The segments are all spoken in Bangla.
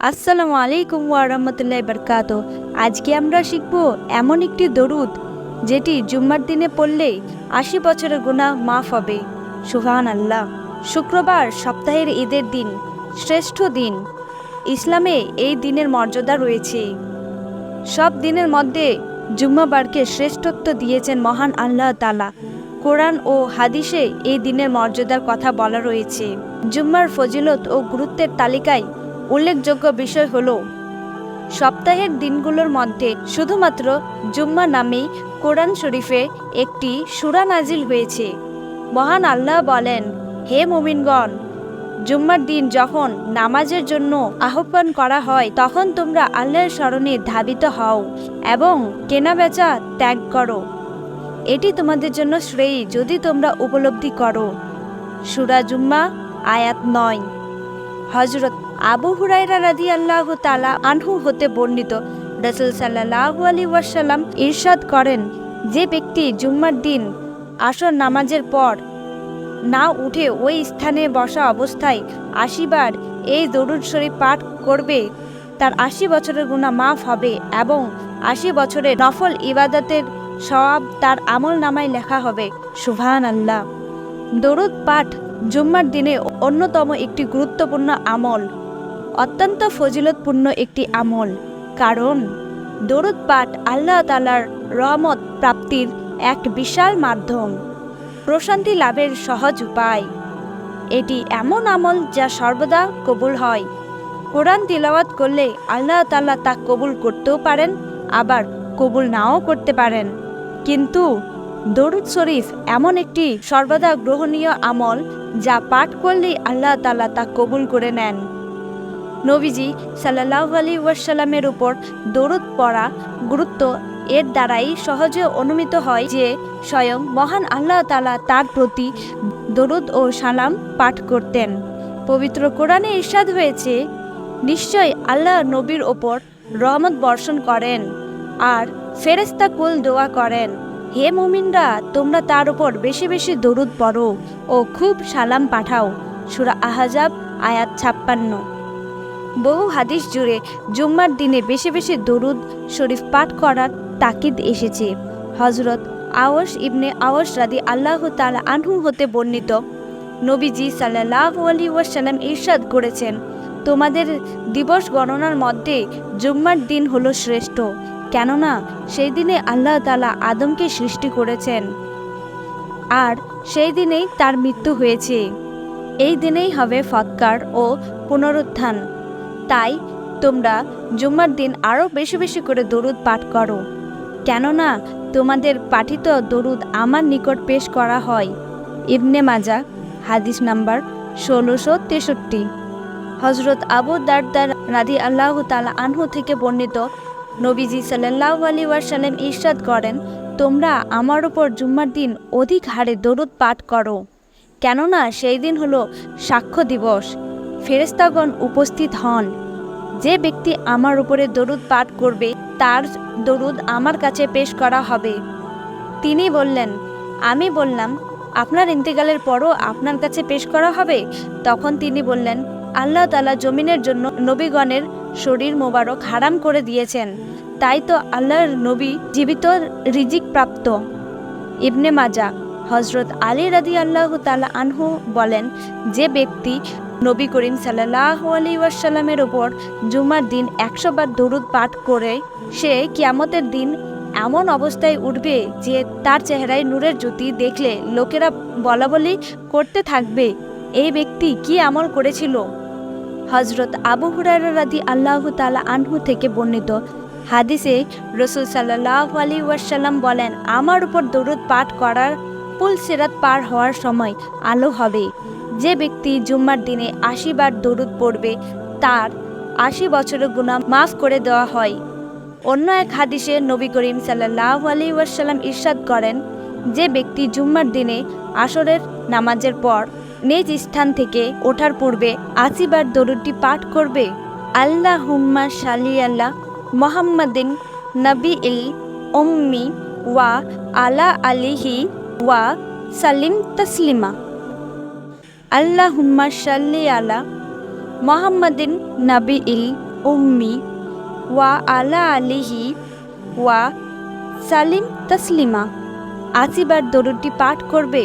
আসসালামু আলাইকুম ওয়ারহমতুল্লাহ বরকাত আজকে আমরা শিখব এমন একটি দরুদ যেটি জুম্মার দিনে পড়লে আশি বছরের গুণা মাফ হবে। সুহান আল্লাহ শুক্রবার সপ্তাহের ঈদের দিন, শ্রেষ্ঠ দিন। ইসলামে এই দিনের মর্যাদা রয়েছে। সব দিনের মধ্যে জুম্মাবারকে শ্রেষ্ঠত্ব দিয়েছেন মহান আল্লাহ তালা কোরআন ও হাদিসে এই দিনের মর্যাদার কথা বলা রয়েছে। জুম্মার ফজিলত ও গুরুত্বের তালিকায় উল্লেখযোগ্য বিষয় হল, সপ্তাহের দিনগুলোর মধ্যে শুধুমাত্র জুম্মা নামেই কোরআন শরীফে একটি সুরা নাজিল হয়েছে। মহান আল্লাহ বলেন, হে মুমিনগণ, জুম্মার দিন যখন নামাজের জন্য আহ্বান করা হয়, তখন তোমরা আল্লাহর স্মরণে ধাবিত হও এবং কেনাবেচা ত্যাগ করো। এটি তোমাদের জন্য শ্রেয়ী যদি তোমরা উপলব্ধি করো। সুরা জুম্মা, আয়াত নয়। হজরত আবু হুরাইরা রাদি আল্লাহ তালা আনহু হতে বর্ণিত রসুল সাল্লাহ আলী ওয়াসাল্লাম ইরশাদ করেন যে ব্যক্তি জুম্মার দিন আসর নামাজের পর না উঠে ওই স্থানে বসা অবস্থায় আশিবার এই দরুদ শরীফ পাঠ করবে, তার আশি বছরের গুণা মাফ হবে এবং আশি বছরের নফল ইবাদতের সব তার আমল নামায় লেখা হবে সুভান আল্লাহ দরুদ পাঠ জুম্মার দিনে অন্যতম একটি গুরুত্বপূর্ণ আমল, অত্যন্ত ফজিলতপূর্ণ একটি আমল। কারণ দরুদ পাঠ আল্লাহ তালার রহমত প্রাপ্তির এক বিশাল মাধ্যম, প্রশান্তি লাভের সহজ উপায়। এটি এমন আমল যা সর্বদা কবুল হয়। কোরআন তিলাওয়াত করলে আল্লাহ তাল্লাহ তা কবুল করতেও পারেন, আবার কবুল নাও করতে পারেন। কিন্তু দরুদ শরীফ এমন একটি সর্বদা গ্রহণীয় আমল যা পাঠ করলেই আল্লাহ তালা তা কবুল করে নেন। নবীজি সাল্লাহ আলী ওয়াসাল্লামের উপর দরুদ পড়া গুরুত্ব এর দ্বারাই সহজে অনুমিত হয় যে স্বয়ং মহান আল্লাহ তালা তার প্রতি দরুদ ও সালাম পাঠ করতেন। পবিত্র কোরআনে ইরশাদ হয়েছে নিশ্চয় আল্লাহ নবীর ওপর রহমত বর্ষণ করেন। আর ফেরেস্তা কুল দোয়া করেন, হে মুমিনরা, তোমরা তার উপর বেশি বেশি দরুদ পড়ো ও খুব সালাম পাঠাও। সুরা আহাজাব, আয়াত ছাপ্পান্ন। বহু হাদিস জুড়ে জুম্মার দিনে বেশি বেশি দরুদ শরীফ পাঠ করার তাকিদ এসেছে। হজরত আওয়াস ইবনে আওয়াস রাদি আল্লাহ তালা আনহু হতে বর্ণিত, নবীজি সাল্লাহ আলী ওয়াসাল্লাম ইরশাদ করেছেন, তোমাদের দিবস গণনার মধ্যে জুম্মার দিন হলো শ্রেষ্ঠ। কেননা সেই দিনে আল্লাহ তালা আদমকে সৃষ্টি করেছেন। আর সেই দিনেই তার মৃত্যু হয়েছে। এই দিনেই হবে ফৎকার ও পুনরুত্থান। তাই তোমরা জুম্মার দিন আরও বেশি বেশি করে দরুদ পাঠ করো। কেননা তোমাদের পাঠিত দরুদ আমার নিকট পেশ করা হয়। ইবনে মাজা, হাদিস নাম্বার ষোলোশো তেষট্টি। হজরত আবু দারদার রাধি আল্লাহ তালা আনহু থেকে বর্ণিত নবীজি সাল্লাহ আলী ওয়াসাল্লাম ইরশাদ করেন, তোমরা আমার ওপর জুম্মার দিন অধিক হারে দরুদ পাঠ করো। কেননা সেই দিন হলো সাক্ষ্য দিবস। ফেরেস্তাগণ উপস্থিত হন। যে ব্যক্তি আমার উপরে দরুদ পাঠ করবে, তার দরুদ আমার কাছে পেশ করা হবে। তিনি বললেন, আমি বললাম, আপনার ইন্তেকালের পরও আপনার কাছে পেশ করা হবে? তখন তিনি বললেন আল্লাহ তালা জমিনের জন্য নবীগণের শরীর মোবারক হারাম করে দিয়েছেন। তাই তো আল্লাহর নবী জীবিত রিজিক প্রাপ্ত। ইবনে মাজা হজরত আলী রাদি আল্লাহ তালা আনহু বলেন, যে ব্যক্তি নবী করিম সাল্লাহ আলী ওয়াসাল্লামের ওপর জুমার দিন একশো বার দরুদ পাঠ করে, সে কিয়ামতের দিন এমন অবস্থায় উঠবে যে তার চেহারায় নূরের জ্যোতি দেখলে লোকেরা বলা বলি করতে থাকবে, এই ব্যক্তি কি আমল করেছিল? হজরত আবু হুরারা আল্লাহ তালা আনহু থেকে বর্ণিত হাদিসে রসুল সাল্লাহ আলী ওয়াসাল্লাম বলেন, আমার উপর দরুদ পাঠ করার পুল সেরাত পার হওয়ার সময় আলো হবে। যে ব্যক্তি জুম্মার দিনে আশি বার দরুদ পড়বে, তার আশি বছরের গুণা মাফ করে দেওয়া হয়। অন্য এক হাদিসে নবী করিম সাল্লাহ আলী ওয়াসাল্লাম ইরশাদ করেন, যে ব্যক্তি জুম্মার দিনে আসরের নামাজের পর নিজ স্থান থেকে ওঠার পূর্বে আশিবার দরুদটি পাঠ করবে। আল্লাহ হুম্মা শালি আল্লাহ মোহাম্মদিন নবী ইল উম্মি ওয়া আলা আলিহি ওয়া সালিম তসলিমা। আল্লাহ হুম্মা সাল্লি আলা মোহাম্মদিন নাবি ইল উম্মি ওয়া আলা আলিহি ওয়া সালিম তসলিমা। আশিবার দরুদটি পাঠ করবে।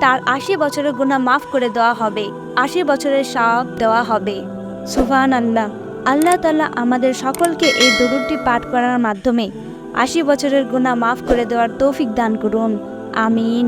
তার আশি বছরের গুণা মাফ করে দেওয়া হবে, আশি বছরের সাপ দেওয়া হবে। সুফান আল্লাহ আল্লাহ তাল্লাহ আমাদের সকলকে এই দরুদটি পাঠ করার মাধ্যমে আশি বছরের গুণা মাফ করে দেওয়ার তৌফিক দান করুন। আমিন।